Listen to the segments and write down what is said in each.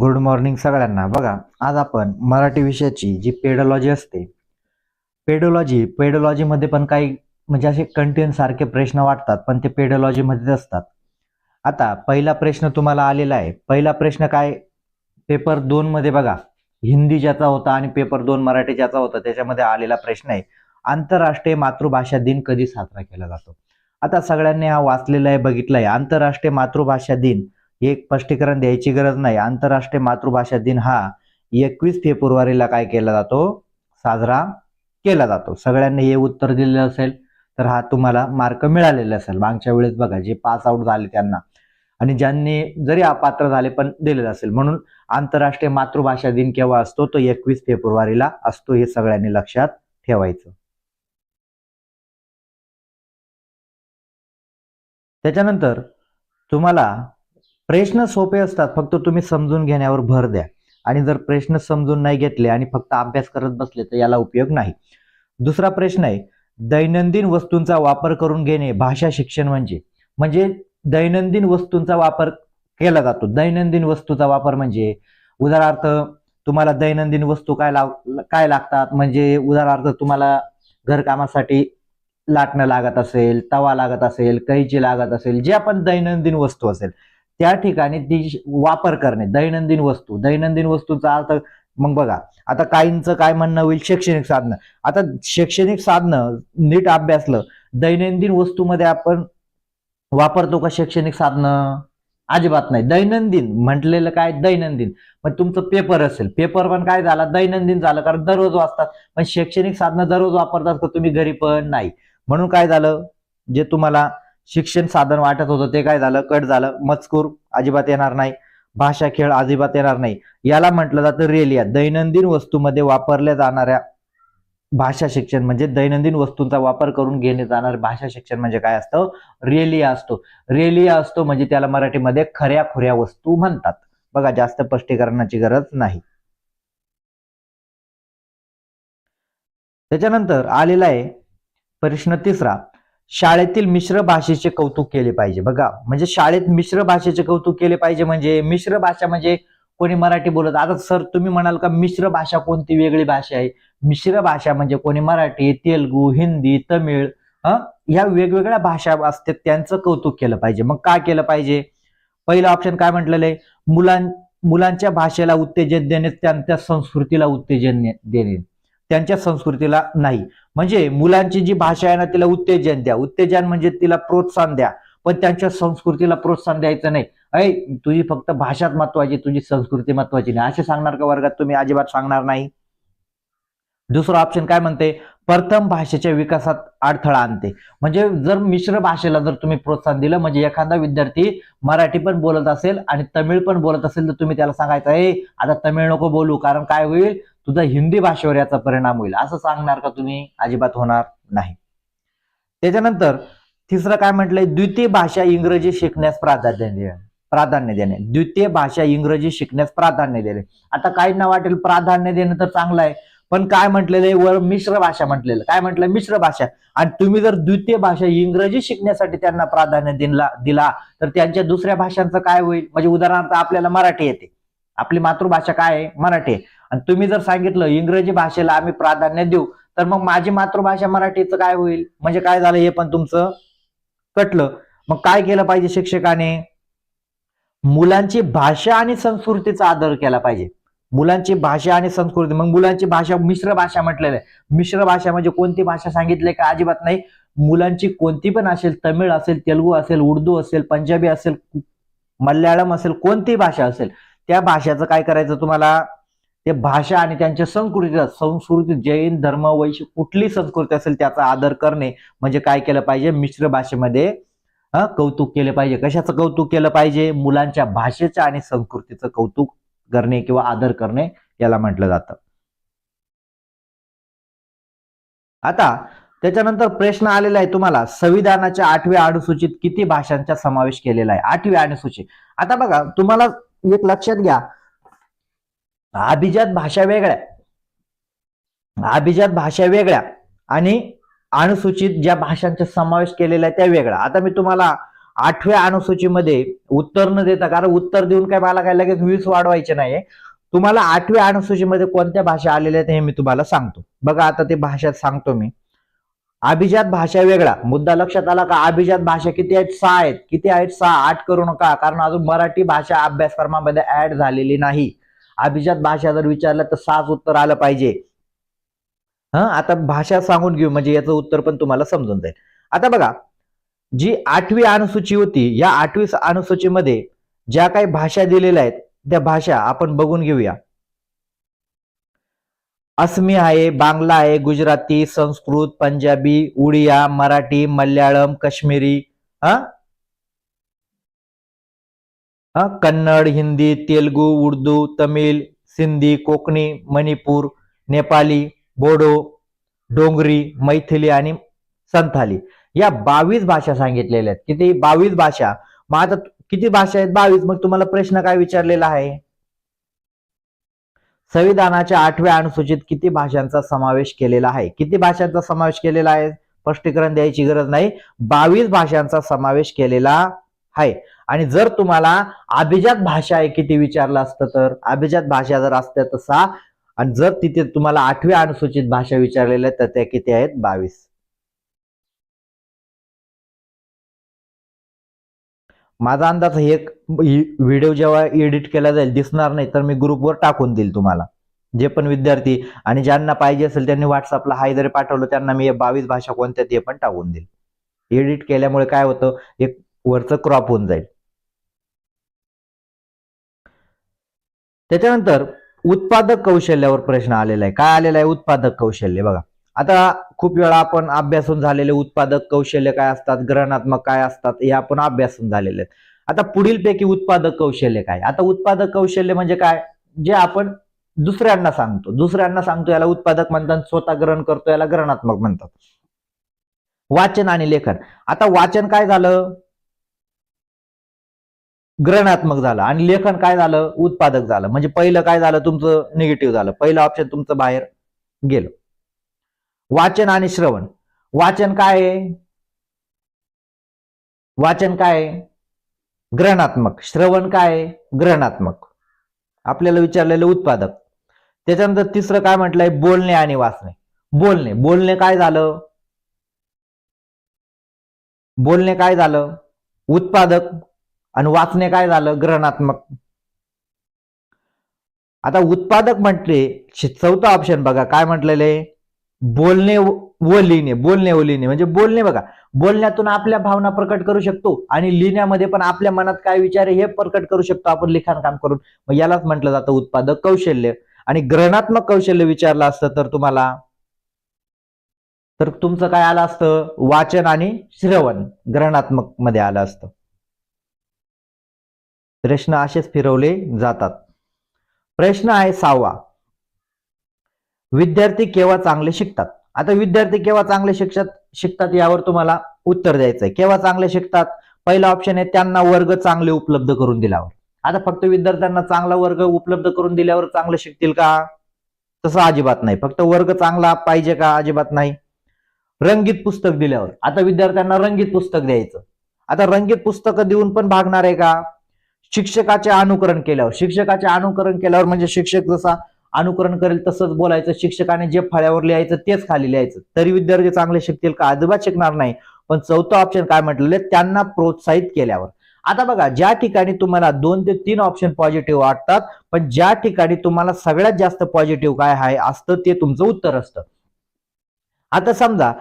Good morning सगळ्यांना. बघा आज आपण मराठी विषयाची जी पेडोलॉजी असते पेडोलॉजी पेडोलॉजीमध्ये पण काही म्हणजे असे कंटेन सारखे प्रश्न वाटतात पण ते पेडोलॉजीमध्येच असतात. आता पहिला प्रश्न तुम्हाला आलेला आहे. पहिला प्रश्न काय? पेपर दोन मध्ये बघा हिंदी ज्याचा होता आणि पेपर दोन मराठी ज्याचा होता त्याच्यामध्ये आलेला प्रश्न आहे. आंतरराष्ट्रीय मातृभाषा दिन कधी साजरा केला जातो? आता सगळ्यांनी हा वाचलेला आहे बघितला आहे. आंतरराष्ट्रीय मातृभाषा दिन हे स्पष्टीकरण द्यायची गरज नाही. आंतरराष्ट्रीय मातृभाषा दिन हा एकवीस फेब्रुवारीला काय केला जातो? साजरा केला जातो. सगळ्यांनी हे उत्तर दिलेलं असेल तर हा तुम्हाला मार्क मिळालेला असेल. मागच्या वेळेस बघा जे पास आउट झाले त्यांना. आणि ज्यांनी जरी अपात्र झाले पण दिलेलं असेल. म्हणून आंतरराष्ट्रीय मातृभाषा दिन केव्हा असतो? तो एकवीस फेब्रुवारीला असतो हे सगळ्यांनी लक्षात ठेवायचं. त्याच्यानंतर तुम्हाला प्रश्न सोपे असतात फक्त तुम्ही समजून घेण्यावर भर द्या. आणि जर प्रश्न समजून नाही घेतले आणि फक्त अभ्यास करत बसले तर याला उपयोग नाही. दुसरा प्रश्न आहे दैनंदिन वस्तूंचा वापर करून घेणे भाषा शिक्षण म्हणजे. म्हणजे दैनंदिन वस्तूंचा वापर केला जातो. दैनंदिन वस्तूचा वापर म्हणजे उदाहरणार्थ तुम्हाला दैनंदिन वस्तू काय लाग काय लागतात? म्हणजे उदाहरणार्थ तुम्हाला घरकामासाठी लाटणं लागत असेल तवा लागत असेल कैची लागत असेल जे आपण दैनंदिन वस्तू असेल त्या ठिकाणी ती वापर करणे दैनंदिन वस्तू. दैनंदिन वस्तूचा अर्थ मग बघा आता काहींचं काय म्हणणं होईल? शैक्षणिक साधनं. आता शैक्षणिक साधनं नीट अभ्यासलं दैनंदिन वस्तूमध्ये आपण वापरतो का शैक्षणिक साधनं? अजिबात नाही. दैनंदिन म्हटलेलं काय? दैनंदिन. मग तुमचं पेपर असेल. पेपर पण काय झाला? दैनंदिन झालं. कारण दररोज वाचतात. पण शैक्षणिक साधनं दररोज वापरतात का तुम्ही घरी पण? नाही. म्हणून काय झालं? जे तुम्हाला शिक्षण साधन वाटत होतं. ते काय झालं? कट झालं. मजकूर अजिबात येणार नाही. भाषा खेळ अजिबात येणार नाही. याला म्हटलं जातं रेलिया दैनंदिन वस्तूमध्ये वापरल्या जाणाऱ्या भाषा शिक्षण म्हणजे दैनंदिन वस्तूंचा वापर करून घेणे जाणारे भाषा शिक्षण म्हणजे काय असतं? रेलिया असतो. रेलिया असतो म्हणजे त्याला मराठीमध्ये खऱ्या खुऱ्या वस्तू म्हणतात. बघा जास्त स्पष्टीकरणाची गरज नाही. त्याच्यानंतर आलेला आहे प्रश्न तिसरा. शाळेतील मिश्र भाषेचे कौतुक केले पाहिजे. बघा म्हणजे शाळेत मिश्र भाषेचे कौतुक केले पाहिजे म्हणजे मिश्र भाषा म्हणजे कोणी मराठी बोलत. आता सर तुम्ही म्हणाल का मिश्र भाषा कोणती वेगळी भाषा आहे? मिश्र भाषा म्हणजे कोणी मराठी तेलगू हिंदी तमिळ ह्या वेगवेगळ्या भाषा असतात त्यांचं कौतुक केलं पाहिजे. मग काय केलं पाहिजे? पहिलं ऑप्शन काय म्हटलेलं आहे? मुलां मुलांच्या भाषेला उत्तेजन देणे त्यांच्या संस्कृतीला उत्तेजन देणे. त्यांच्या संस्कृतीला नाही. म्हणजे मुलांची जी भाषा आहे ना तिला उत्तेजन द्या. उत्तेजन म्हणजे तिला प्रोत्साहन द्या. पण त्यांच्या संस्कृतीला प्रोत्साहन द्यायचं नाही. अय तुझी फक्त भाषाच महत्वाची तुझी संस्कृती महत्वाची नाही. असे सांगणार का वर्गात तुम्ही? अजिबात सांगणार नाही. दुसरं ऑप्शन काय म्हणते? प्रथम भाषेच्या विकासात अडथळा आणते. म्हणजे जर मिश्र भाषेला जर तुम्ही प्रोत्साहन दिलं म्हणजे एखादा विद्यार्थी मराठी पण बोलत असेल आणि तमिळ पण बोलत असेल तर तुम्ही त्याला सांगायचं आहे आता तमिळ नको बोलू कारण काय होईल? तुझा हिंदी भाषेवर याचा परिणाम होईल. असं सांगणार का तुम्ही? अजिबात होणार नाही. त्याच्यानंतर तिसरं काय म्हटलंय? द्वितीय भाषा इंग्रजी शिकण्यास प्राधान्य देणे प्राधान्य देणे. द्वितीय भाषा इंग्रजी शिकण्यास प्राधान्य देणे. आता काहींना वाटेल प्राधान्य देणं तर चांगलं आहे. पण काय म्हटलेलं आहे? वर मिश्र भाषा म्हटलेलं. काय म्हटलं? मिश्र भाषा. आणि तुम्ही जर द्वितीय भाषा इंग्रजी शिकण्यासाठी त्यांना प्राधान्य दिला दिला तर त्यांच्या दुसऱ्या भाषांचं काय होईल? म्हणजे उदाहरणार्थ आपल्याला मराठी येते. आपली मातृभाषा काय आहे? मराठी आहे. आणि तुम्ही जर सांगितलं इंग्रजी भाषेला आम्ही प्राधान्य देऊ तर मग माझी मातृभाषा मराठीचं काय होईल? म्हणजे काय झालं हे पण तुमचं कटलं. मग काय केलं पाहिजे शिक्षकाने? मुलांची भाषा आणि संस्कृतीचा आदर केला पाहिजे. मुलांची भाषा आणि संस्कृती. मग मुलांची भाषा मिश्र भाषा म्हटलेलं आहे. मिश्र भाषा म्हणजे कोणती भाषा सांगितली का अजिबात नाही. मुलांची कोणती पण असेल तमिळ असेल तेलुगू असेल उर्दू असेल पंजाबी असेल मल्याळम असेल कोणती भाषा असेल त्या भाषेचं काय करायचं तुम्हाला? ते भाषा आणि त्यांच्या संस्कृतीचा संस्कृती जैन धर्म वैश्य कुठली संस्कृती असेल त्याचा आदर करणे म्हणजे काय केलं पाहिजे? मिश्र भाषेमध्ये कौतुक केले पाहिजे. कशाचं कौतुक केलं पाहिजे? मुलांच्या भाषेचं आणि संस्कृतीचं कौतुक करणे किंवा आदर करणे याला म्हटलं जातं. आता त्याच्यानंतर प्रश्न आलेला आहे तुम्हाला. संविधानाच्या आठव्या अनुसूचित किती भाषांचा समावेश केलेला आहे? आठव्या अनुसूची आता बघा तुम्हाला एक लक्षात घ्या. अभिजात भाषा वेगळ्या. अभिजात भाषा वेगळ्या आणि अनुसूचित ज्या भाषांचा समावेश केलेला आहे त्या वेगळ्या. आता मी तुम्हाला आठव्या अनुसूचीमध्ये उत्तर न देता कारण उत्तर देऊन काय मला काय लगेच वीस वाढवायचे नाहीये. तुम्हाला आठव्या अनुसूचीमध्ये कोणत्या भाषा आलेल्या आहेत हे मी तुम्हाला सांगतो. बघा आता ते भाषा सांगतो मी. अभिजात भाषा वेगळा. मुद्दा लक्षात आला का? अभिजात भाषा किती आहेत? सहा आहेत. किती आहेत? सहा. आठ करू नका कारण अजून मराठी भाषा अभ्यासक्रमामध्ये ऍड झालेली नाही. अभिजात भाषा जर विचारलं तर साच उत्तर आलं पाहिजे. हा? आता भाषा सांगून घेऊ म्हणजे याचं उत्तर पण तुम्हाला समजून जाईल. आता बघा जी आठवी अनुसूची होती या आठवी अनुसूचीमध्ये ज्या काही भाषा दिलेल्या आहेत त्या भाषा आपण बघून घेऊया. असमी आहे बांगला आहे गुजराती संस्कृत पंजाबी उडिया मराठी मल्याळम काश्मीरी हा? कन्नड हिंदी तेलगू उर्दू तमिळ सिंधी कोकणी मणिपूर नेपाली बोडो डोंगरी मैथिली आणि संथाली. या बावीस भाषा सांगितलेल्या आहेत. किती? बावीस भाषा. मग आता किती भाषा आहेत बावीस? मग तुम्हाला प्रश्न काय विचारलेला आहे? संविधानाच्या आठव्या अनुसूचित किती भाषांचा समावेश केलेला आहे? किती भाषांचा समावेश केलेला आहे? स्पष्टीकरण द्यायची गरज नाही. बावीस भाषांचा समावेश केलेला आहे. आणि जर तुम्हाला अभिजात भाषा आहे किती विचारलं असतं तर अभिजात भाषा जर असत्या तर सहा आणि जर तिथे तुम्हाला आठव्या अनुसूचित भाषा विचारलेल्या तर त्या किती आहेत? बावीस. माझा अंदाज हे एक व्हिडिओ जेव्हा एडिट केला जाईल दिसणार नाही तर मी ग्रुपवर टाकून देईल तुम्हाला. जे पण विद्यार्थी आणि ज्यांना पाहिजे असेल त्यांनी व्हॉट्सअपला हाय जरी पाठवलं त्यांना मी बावीस भाषा कोणत्या ते पण टाकून देईल. एडिट केल्यामुळे काय होतं एक वरचं क्रॉप होऊन जाईल. त्याच्यानंतर उत्पादक कौशल्यावर प्रश्न आलेला आहे. काय आलेला आहे उत्पादक कौशल्य? बघा. आता खूप वेळा आपण अभ्यासून झालेले उत्पादक कौशल्य काय असतात? ग्रहणात्मक काय असतात? हे आपण अभ्यासून झालेले आहेत. आता पुढील पैकी उत्पादक कौशल्य काय? आता उत्पादक कौशल्य म्हणजे काय? जे आपण दुसऱ्यांना सांगतो. दुसऱ्यांना सांगतो याला उत्पादक म्हणतात स्वतः ग्रहण करतो याला ग्रहणात्मक म्हणतात. वाचन आणि लेखन. आता वाचन काय झालं? ग्रहणात्मक झालं. आणि लेखन काय झालं? उत्पादक झालं. म्हणजे पहिलं काय झालं? तुमचं निगेटिव्ह झालं. पहिलं ऑप्शन तुमचं बाहेर गेलं. वाचन आणि श्रवण. वाचन काय आहे? वाचन काय आहे? ग्रहणात्मक. श्रवण काय आहे? ग्रहणात्मक. आपल्याला विचारलेलं उत्पादक. त्याच्यानंतर तिसरं काय म्हटलंय? बोलणे आणि वाचणे. बोलणे. बोलणे काय झालं? बोलणे काय झालं? उत्पादक. आणि वाचणे काय झालं? ग्रहणात्मक. आता उत्पादक म्हटले चौथा ऑप्शन बघा काय म्हटलेले? बोलणे व लिहिणे बोलणे व लिहिणे. म्हणजे बोलणे बघा बोलण्यातून आपल्या भावना प्रकट करू शकतो आणि लिहिण्यामध्ये पण आपल्या मनात काय विचार आहे हे प्रकट करू शकतो आपण लिखाण काम करून. मग यालाच म्हटलं जातं उत्पादक कौशल्य. आणि ग्रहणात्मक कौशल्य विचारलं असतं तर तुम्हाला तर तुमचं काय आलं असतं? वाचन आणि श्रवण ग्रहणात्मकमध्ये आलं असतं. प्रश्न असेच फिरवले जातात. प्रश्न आहे सहावा. विद्यार्थी केव्हा चांगले शिकतात? आता विद्यार्थी केव्हा चांगले शिक्षक शिकतात यावर तुम्हाला उत्तर द्यायचंय. केव्हा चांगले शिकतात? पहिला ऑप्शन आहे त्यांना वर्ग चांगले उपलब्ध करून दिल्यावर. आता फक्त विद्यार्थ्यांना चांगला वर्ग उपलब्ध करून दिल्यावर चांगले शिकतील का? तसं अजिबात नाही. फक्त वर्ग चांगला पाहिजे का? अजिबात नाही. रंगीत पुस्तक दिल्यावर. आता विद्यार्थ्यांना रंगीत पुस्तक द्यायचं. आता रंगीत पुस्तकं देऊन पण भागणार आहे का? शिक्षकाचे अनुकरण केल्यावर. शिक्षकाचे अनुकरण केल्यावर म्हणजे शिक्षक जसा अनुकरण करेल तसंच बोलायचं. शिक्षकाने जे फळ्यावर लिहायचं तेच खाली लिहायचं. तरी विद्यार्थी चांगले शिकतील का? अजिबात शिकणार नाही. पण चौथं ऑप्शन काय म्हटलेलं त्यांना प्रोत्साहित केल्यावर. आता बघा ज्या ठिकाणी तुम्हाला दोन ते तीन ऑप्शन पॉझिटिव्ह वाटतात पण ज्या ठिकाणी तुम्हाला सगळ्यात जास्त पॉझिटिव्ह काय आहे असतं ते तुमचं उत्तर असतं. आता समजा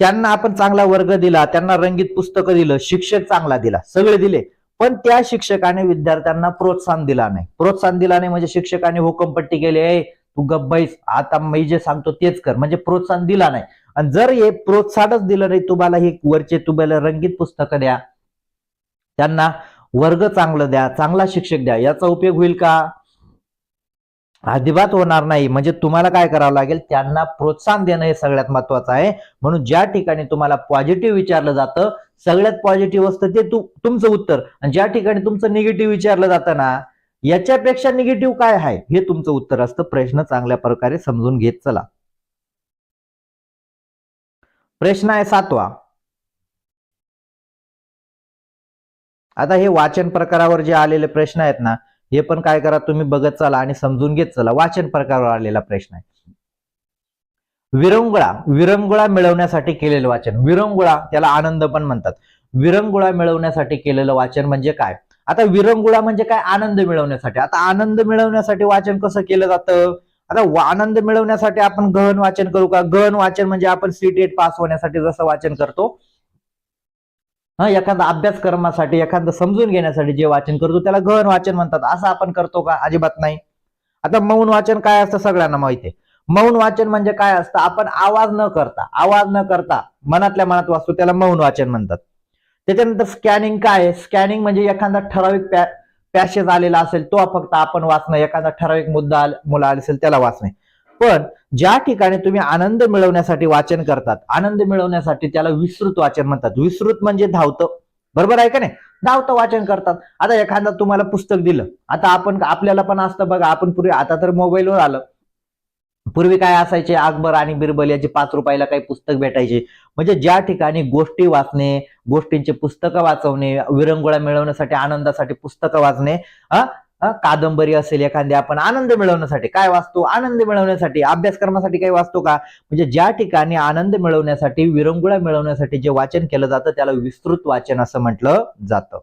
त्यांना आपण चांगला वर्ग दिला त्यांना रंगीत पुस्तकं दिलं शिक्षक चांगला दिला सगळे दिले. पण त्या शिक्षकाने विद्यार्थ्यांना प्रोत्साहन दिला नाही. प्रोत्साहन दिला नाही म्हणजे शिक्षकाने हुकमपट्टी केली आहे तू गब्बाईस आता मी जे सांगतो तेच कर. म्हणजे प्रोत्साहन दिला नाही. आणि जर हे प्रोत्साहनच दिलं नाही तुम्हाला हे वरचे तुम्हाला रंगीत पुस्तकं द्या त्यांना वर्ग चांगलं द्या चांगला शिक्षक द्या याचा उपयोग होईल का? अजिबात होणार नाही. म्हणजे तुम्हाला काय करावं लागेल? त्यांना प्रोत्साहन देणं हे सगळ्यात महत्वाचं आहे. म्हणून ज्या ठिकाणी तुम्हाला पॉझिटिव्ह विचारलं जातं सगळ्यात पॉझिटिव्ह असतं ते तुमचं उत्तर. आणि ज्या ठिकाणी तुमचं निगेटिव्ह विचारलं जातं ना याच्यापेक्षा निगेटिव्ह काय आहे? हे तुमचं उत्तर असतं. प्रश्न चांगल्या प्रकारे समजून घेत चला. प्रश्न आहे सातवा. आता हे वाचन प्रकारावर जे आलेले प्रश्न आहेत ना हे पण काय करा तुम्ही बघत चला आणि समजून घेत चला. वाचन प्रकारावर आलेला प्रश्न आहे. विरंगुळा विरंगुळा मिळवण्यासाठी केलेलं वाचन. विरंगुळा त्याला आनंद पण म्हणतात. विरंगुळा मिळवण्यासाठी केलेलं वाचन म्हणजे काय? आता विरंगुळा म्हणजे काय? आनंद मिळवण्यासाठी. आता आनंद मिळवण्यासाठी वाचन कसं केलं जातं? आता आनंद मिळवण्यासाठी आपण गहन वाचन करू का? गहन वाचन म्हणजे आपण सीटेट पास होण्यासाठी जसं वाचन करतो हा एखादा अभ्यासक्रमासाठी एखादं समजून घेण्यासाठी जे वाचन करतो त्याला गहन वाचन म्हणतात. असं आपण करतो का? अजिबात नाही. आता मौन वाचन काय असतं सगळ्यांना माहिती आहे. मौन वाचन म्हणजे काय असतं? आपण आवाज न करता आवाज न करता मनातल्या मनात वाचतो त्याला मौन वाचन म्हणतात. त्याच्यानंतर स्कॅनिंग काय आहे? स्कॅनिंग म्हणजे एखादा ठराविक पॅसेज आलेला असेल तो फक्त आपण वाचणं. एखादा ठराविक मुद्दा मुला असेल त्याला वाचणे. पण ज्या ठिकाणी तुम्ही आनंद मिळवण्यासाठी वाचन करतात आनंद मिळवण्यासाठी त्याला विस्तृत वाचन म्हणतात. विस्तृत म्हणजे धावतं. बरोबर आहे का नाही? धावतं वाचन करतात. आता एखादा तुम्हाला पुस्तक दिलं. आता आपण आपल्याला पण असतं बघा आपण पूर्वी आता तर मोबाईलवर आलं. पूर्वी काय असायचे? अकबर आणि बिरबल याचे पाच रुपयाला काही पुस्तक भेटायचे. म्हणजे ज्या ठिकाणी गोष्टी वाचणे गोष्टींचे पुस्तकं वाचवणे विरंगुळा मिळवण्यासाठी आनंदासाठी पुस्तकं वाचणे कादंबरी असेल एखादी आपण आनंद मिळवण्यासाठी. काय वाचतो? आनंद मिळवण्यासाठी. अभ्यासक्रमासाठी काही वाचतो का? म्हणजे ज्या ठिकाणी आनंद मिळवण्यासाठी विरंगुळा मिळवण्यासाठी जे वाचन केलं जातं त्याला विस्तृत वाचन असं म्हटलं जातं.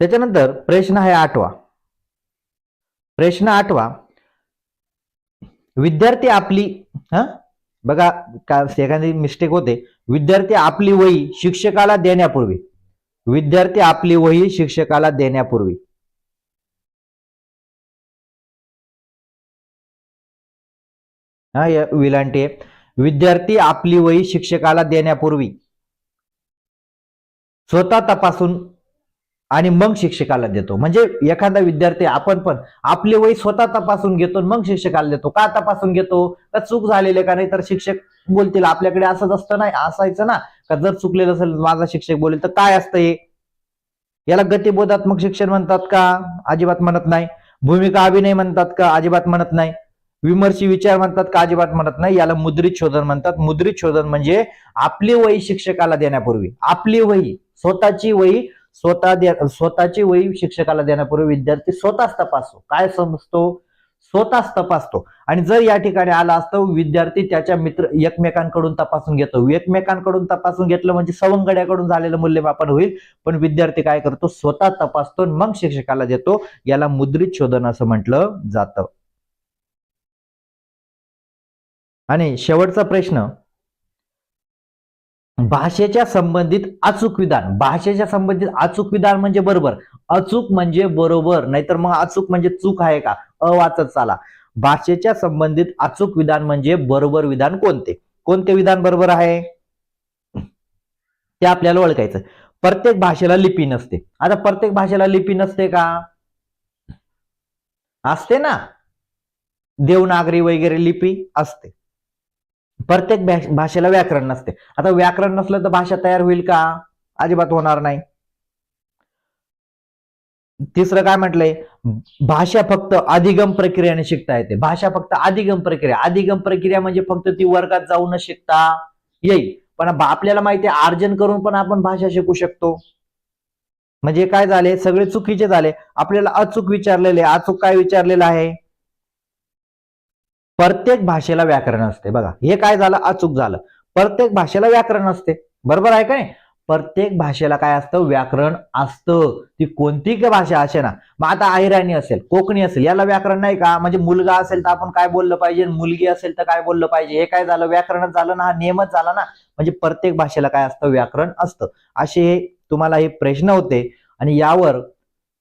त्याच्यानंतर प्रश्न आहे आठवा. प्रश्न आठवा. विद्यार्थी आपली हा? बघा का एखादी मिस्टेक होते. विद्यार्थी आपली वही शिक्षकाला देण्यापूर्वी. विद्यार्थी आपली वही शिक्षकाला देण्यापूर्वी हा या विलांटी आहे. विद्यार्थी आपली वही शिक्षकाला देण्यापूर्वी स्वतः तपासून आणि मग शिक्षकाला देतो. म्हणजे एखादा विद्यार्थी आपण पण आपली वही स्वतः तपासून घेतो मग शिक्षकाला देतो. का तपासून घेतो? का चूक झालेली का नाही? तर शिक्षक बोलतील आपल्याकडे असंच असतं नाही असायचं ना. का जर चुकलेलं असेल माझा शिक्षक बोलेल तर काय असतं हे? याला गतिबोधात्मक शिक्षण म्हणतात का? अजिबात म्हणत नाही. भूमिका अभिनय म्हणतात का? अजिबात म्हणत नाही. विमर्शी विचार म्हणतात का? अजिबात म्हणत नाही. याला मुद्रित शोधन म्हणतात. मुद्रित शोधन म्हणजे आपली वही शिक्षकाला देण्यापूर्वी. आपली वही स्वतःची वही स्वतः दे स्वतःची वही शिक्षकाला देण्यापूर्वी विद्यार्थी स्वतःच तपासतो. काय समजतो? स्वतःच तपासतो. आणि जर या ठिकाणी आला असतं विद्यार्थी त्याच्या मित्र एकमेकांकडून तपासून घेतो. एकमेकांकडून तपासून घेतलं म्हणजे सवंगड्याकडून झालेलं मूल्यमापन होईल. पण विद्यार्थी काय करतो? स्वतः तपासतो आणि मग शिक्षकाला देतो. याला मुद्रित शोधन असं म्हटलं जातं. आणि शेवटचा प्रश्न भाषेच्या संबंधित अचूक विधान. भाषेच्या संबंधित अचूक विधान म्हणजे बरोबर. अचूक म्हणजे बरोबर. नाहीतर मग अचूक म्हणजे चूक आहे का? अवाचत चाला. भाषेच्या संबंधित अचूक विधान म्हणजे बरोबर विधान कोणते? कोणते विधान बरोबर आहे? ते आपल्याला ओळखायचं. प्रत्येक भाषेला लिपी नसते. आता प्रत्येक भाषेला लिपी नसते का? असते ना. देवनागरी वगैरे लिपी असते. प्रत्येक भाषेला व्याकरण नसते. आता व्याकरण नसलं तर भाषा तयार होईल का? अजिबात होणार नाही. तिसरं काय म्हटलंय? भाषा फक्त अधिगम प्रक्रियेने शिकता येते. भाषा फक्त अधिगम प्रक्रिया. अधिगम प्रक्रिया म्हणजे फक्त ती वर्गात जाऊन शिकता येईल. पण आपल्याला माहिती आहे अर्जन करून पण आपण भाषा शिकू शकतो. म्हणजे काय झाले? सगळे चुकीचे झाले. आपल्याला अचूक विचारलेले अचूक काय विचारलेलं आहे? प्रत्येक भाषेला व्याकरण असते. बघा हे काय झालं? अचूक झालं. प्रत्येक भाषेला व्याकरण असते. बरोबर आहे का नाही? प्रत्येक भाषेला काय असतं? व्याकरण असतं. ती कोणती का भाषा असे ना मग आता अहिराणी असेल कोकणी असेल याला व्याकरण नाही का? म्हणजे मुलगा असेल तर आपण काय बोललं पाहिजे? मुलगी असेल तर काय बोललं पाहिजे? हे काय झालं? व्याकरणच झालं ना हा नियमच झाला ना. म्हणजे प्रत्येक भाषेला काय असतं? व्याकरण असतं. असे हे तुम्हाला हे प्रश्न होते. आणि यावर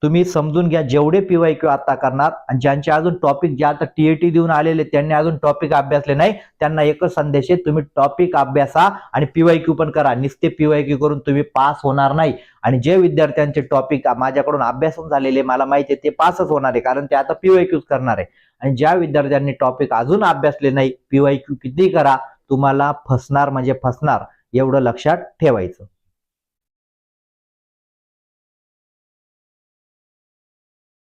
तुम्ही समजून घ्या जेवढे पीवाय क्यू आता करणार आणि ज्यांचे अजून टॉपिक जे आता टीएटी देऊन आलेले त्यांनी अजून टॉपिक अभ्यासले नाही त्यांना एकच संदेश आहे तुम्ही टॉपिक अभ्यासा आणि पीवाय क्यू पण करा. निस्ते पीवाय क्यू करून तुम्ही पास होणार नाही. आणि जे विद्यार्थ्यांचे टॉपिक माझ्याकडून अभ्यासून झालेले मला माहिती आहे ते पासच होणार आहे कारण ते आता पीवाय क्यूज करणार आहे. आणि ज्या विद्यार्थ्यांनी टॉपिक अजून अभ्यासले नाही पीवाय क्यू किती करा तुम्हाला फसणार म्हणजे फसणार. एवढं लक्षात ठेवायचं.